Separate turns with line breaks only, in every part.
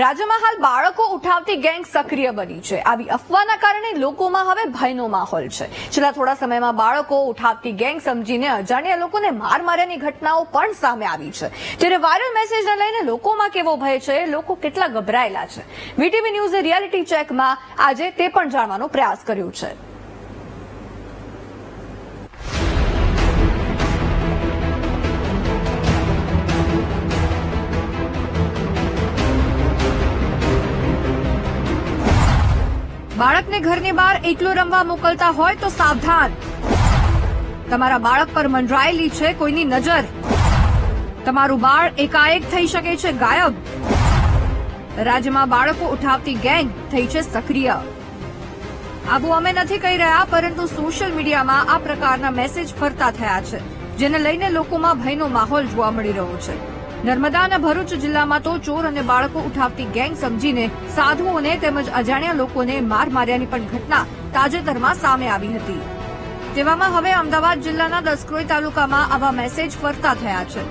રાજ્યમાં હાલ બાળકો ઉઠાવતી ગેંગ સક્રિય બની છે. આવી અફવાના કારણે લોકોમાં હવે ભયનો માહોલ છે. છેલ્લા થોડા સમયમાં બાળકો ઉઠાવતી ગેંગ સમજીને અજાણ્યા લોકોને માર માર્યાની ઘટનાઓ પણ સામે આવી છે. ત્યારે વાયરલ મેસેજને લઈને લોકોમાં કેવો ભય છે, લોકો કેટલા ગભરાયેલા છે. વીટીવી ન્યૂઝે રિયાલિટી ચેકમાં આજે તે પણ જાણવાનો પ્રયાસ કર્યો છે. બાળકને ઘરની બહાર એકલું રમવા મોકલતા હોય તો સાવધાન. તમારા બાળક પર મંડરાયેલી છે કોઈની નજર. તમારું બાળ એકાએક થઈ શકે છે ગાયબ. રાજ્યમાં બાળકો ઉઠાવતી ગેંગ થઈ છે સક્રિય. આવું અમે નથી કહી રહ્યા, પરંતુ સોશિયલ મીડિયામાં આ પ્રકારના મેસેજ ફરતા થયા છે, જેને લઈને લોકોમાં ભયનો માહોલ જોવા મળી રહ્યો છે. નર્મદા અને ભરૂચ જિલ્લામાં તો ચોર અને બાળકો ઉઠાવતી ગેંગ સમજીને સાધુઓને તેમજ અજાણ્યા લોકોને માર માર્યાની પણ ઘટના તાજેતરમાં સામે આવી હતી. તેવામાં હવે અમદાવાદ જિલ્લાના દસક્રોઈ તાલુકામાં આવા મેસેજ ફરતા થયા છે.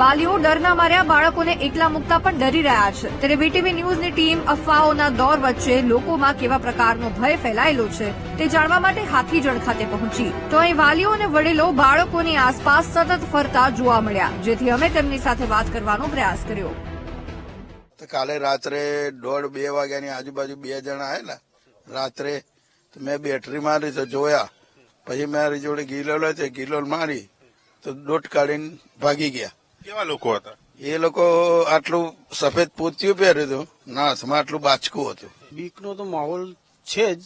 વાલીઓ ડરના માર્યા, બાળકોને એકલા મુકતા પણ ડરી રહ્યા છે. ત્યારે વીટીવી ન્યૂઝની ટીમ અફવાઓના દોર વચ્ચે લોકોમાં કેવા પ્રકારનો ભય ફેલાયેલો છે તે જાણવા માટે હાથીજણ ખાતે પહોંચી. તો અહીં વાલીઓ અને વડીલો બાળકોની આસપાસ સતત ફરતા જોવા મળ્યા, જેથી અમે તેમની સાથે વાત કરવાનો પ્રયાસ કર્યો.
કાલે રાત્રે દોઢ બે વાગ્યાની આજુબાજુ બે જણા આવેલા રાત્રે મેં બેટરી મારી તો જોયા. પછી મારી જોડે ગિલોલ હતી, ગિલોલ મારી તો દોટ કાઢીને ભાગી ગયા.
કેવા લોકો હતા?
એ લોકો આટલું સફેદ પોતિયું પહેર્યું હતું ના હાથમાં આટલું બાચકું હતું.
બીકનો તો માહોલ છે જ.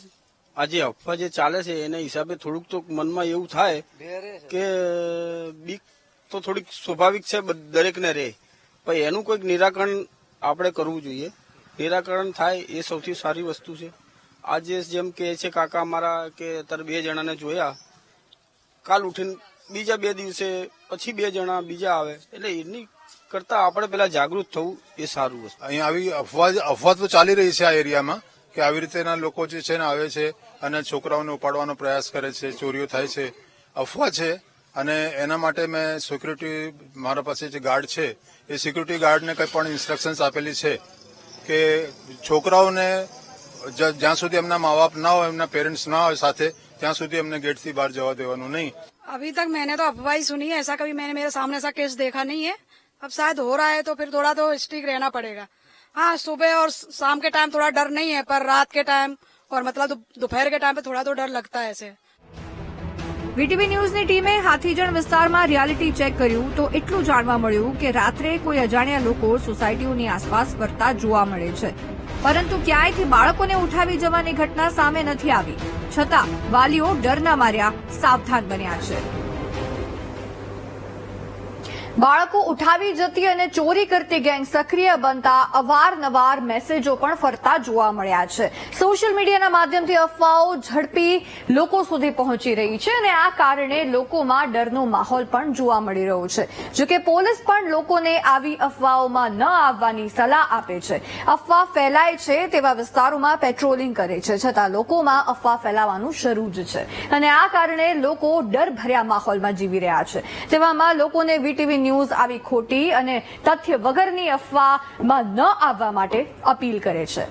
આજે અફવા જે ચાલે છે એના હિસાબે થોડુંક તો મનમાં એવું થાય કે બીક તો થોડીક સ્વાભાવિક છે બ- દરેકને રહે. પણ એનું કોઈક નિરાકરણ આપણે કરવું જોઈએ. નિરાકરણ થાય એ સૌથી સારી વસ્તુ છે. આજે જેમ કે છે કાકા અમારા કે અત્યારે બે જણાને જોયા. કાલ ઉઠીને બીજા બે દિવસે, પછી બે જણા બીજા આવે. એટલે એની કરતા આપણે પેલા જાગૃત થવું એ સારું વસ્તુ.
અહીંયા આવી અફવા અફવા તો ચાલી રહી છે આ એરિયામાં, કે આવી રીતેના લોકો જે છે ને આવે છે અને છોકરાઓને ઉપાડવાનો પ્રયાસ કરે છે, ચોરીઓ થાય છે. અફવા છે, અને એના માટે મેં સિક્યુરિટી મારા પાસે જે ગાર્ડ છે, એ સિક્યુરિટી ગાર્ડને કંઈ પણ ઇન્સ્ટ્રક્શન્સ આપેલી છે કે છોકરાઓને જ્યાં સુધી એમના મા બાપ ના હોય, એમના પેરેન્ટ્સ ના હોય સાથે, ત્યાં સુધી એમને ગેટથી બહાર જવા દેવાનું નહીં.
अभी तक मैंने तो अफवाह ही सुनी है ऐसा कभी मैंने मेरे सामने ऐसा केस देखा नहीं है अब शायद हो रहा है तो फिर थोड़ा तो स्ट्रिक रहना पड़ेगा हाँ सुबह और शाम के टाइम थोड़ा डर नहीं है पर रात के टाइम और मतलब दो- दोपहर के टाइम पे थोड़ा तो डर लगता है ऐसे
વીટીવી ન્યૂઝની ટીમે હાથીજણ વિસ્તારમાં રિયાલિટી ચેક કર્યું તો એટલું જાણવા મળ્યું કે રાત્રે કોઈ અજાણ્યા લોકો સોસાયટીઓની આસપાસ ફરતા જોવા મળે છે પરંતુ ક્યાંયથી બાળકોને ઉઠાવી જવાની ઘટના સામે નથી આવી? છતાં વાલીઓ ડરના માર્યા સાવધાન બન્યા છે. બાળકો ઉઠાવી જતી અને ચોરી કરતી ગેંગ સક્રિય બનતા અવારનવાર મેસેજો પણ ફરતા જોવા મળ્યા છે. સોશિયલ મીડિયાના માધ્યમથી અફવાઓ ઝડપી લોકો સુધી પહોંચી રહી છે અને આ કારણે લોકોમાં ડરનો માહોલ પણ જોવા મળી રહ્યો છે. જોકે પોલીસ પણ લોકોને આવી અફવાઓમાં ન આવવાની સલાહ આપે છે. અફવા ફેલાય છે તેવા વિસ્તારોમાં પેટ્રોલિંગ કરે છે, છતાં લોકોમાં અફવા ફેલાવાનું શરૂ જ છે. અને આ કારણે લોકો ડરભર્યા માહોલમાં જીવી રહ્યા છે. તેવામાં લોકોને વીટીવી ન્યૂઝ આવી ખોટી અને તથ્ય વગરની અફવામાં ન આવવા માટે અપીલ કરે છે.